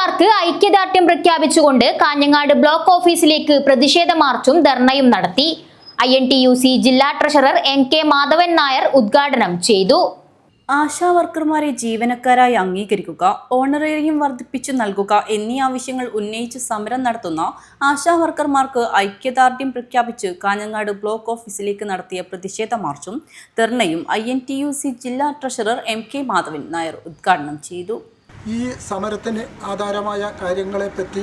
ആശാവർക്കർമാർക്ക് ഐക്യദാർഢ്യം പ്രഖ്യാപിച്ചുകൊണ്ട് കാഞ്ഞങ്ങാട് ബ്ലോക്ക് ഓഫീസിലേക്ക് പ്രതിഷേധ മാർച്ചും ധർണയും നടത്തി. I N T U C ജില്ലാ treasurer N K Madhavan Nair ഉദ്ഘാടനം ചെയ്തു. ആശാ വർക്കർമാരെ ജീവനക്കാരായി അംഗീകരിക്കുക ഓണറേറിയം വർദ്ധിപ്പിച്ചു നൽകുക എന്നീ ആവശ്യങ്ങൾ ഉന്നയിച്ച് സമരം നടത്തുന്ന ആശാ വർക്കർമാർക്ക് ഐക്യദാർഢ്യം പ്രഖ്യാപിച്ച് കാഞ്ഞങ്ങാട് ബ്ലോക്ക് ഓഫീസിലേക്ക് നടത്തിയ പ്രതിഷേധ മാർച്ചും ധർണയും ഐ ജില്ലാ treasurer M K Madhavan Nair ഉദ്ഘാടനം ചെയ്തു. ഈ സമരത്തിന് ആധാരമായ കാര്യങ്ങളെപ്പറ്റി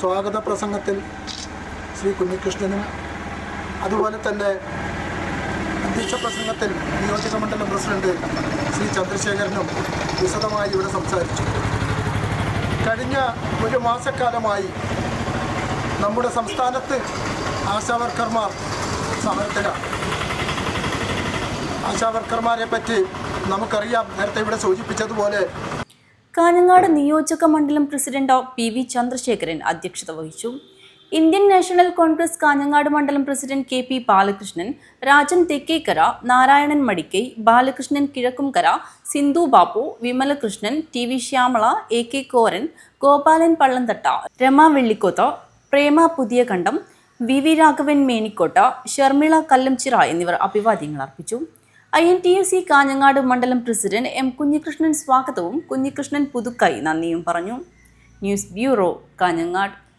സ്വാഗത പ്രസംഗത്തിൽ ശ്രീ കുഞ്ഞികൃഷ്ണനും അതുപോലെ തന്നെ അധ്യക്ഷ പ്രസംഗത്തിൽ നിയോജക മണ്ഡലം പ്രസിഡന്റ് ശ്രീ ചന്ദ്രശേഖരനും വിശദമായി ഇവിടെ സംസാരിച്ചു. കഴിഞ്ഞ ഒരു മാസക്കാലമായി നമ്മുടെ സംസ്ഥാനത്ത് ആശാവർക്കർമാർ സമരത്തിലാണ്. ആശാവർക്കർമാരെ പറ്റി നമുക്കറിയാം. നേരത്തെ ഇവിടെ സൂചിപ്പിച്ചതുപോലെ കാഞ്ഞങ്ങാട് നിയോജക മണ്ഡലം പ്രസിഡന്റ് പി വി ചന്ദ്രശേഖരൻ അധ്യക്ഷത വഹിച്ചു. ഇന്ത്യൻ നാഷണൽ കോൺഗ്രസ് കാഞ്ഞങ്ങാട് മണ്ഡലം president K P Balakrishnan Rajan Thekkekkara Narayanan Madikai Balakrishnan Kizhakkumkara Sindhu Bappu Vimalakrishnan T V Shyamala A K Koran Gopalan Pallanthatta Rama Vellikkoth Prema Puthiyakandam V V Raghavan Menikkot Sharmila Kallamchira എന്നിവർ അഭിവാദ്യങ്ങൾ അർപ്പിച്ചു. I N T U C Kanhangad മണ്ഡലം president M Kunhikrishnan സ്വാഗതവും കുഞ്ഞികൃഷ്ണൻ പുതുക്കായി നന്ദിയും പറഞ്ഞു. News bureau Kanhangad.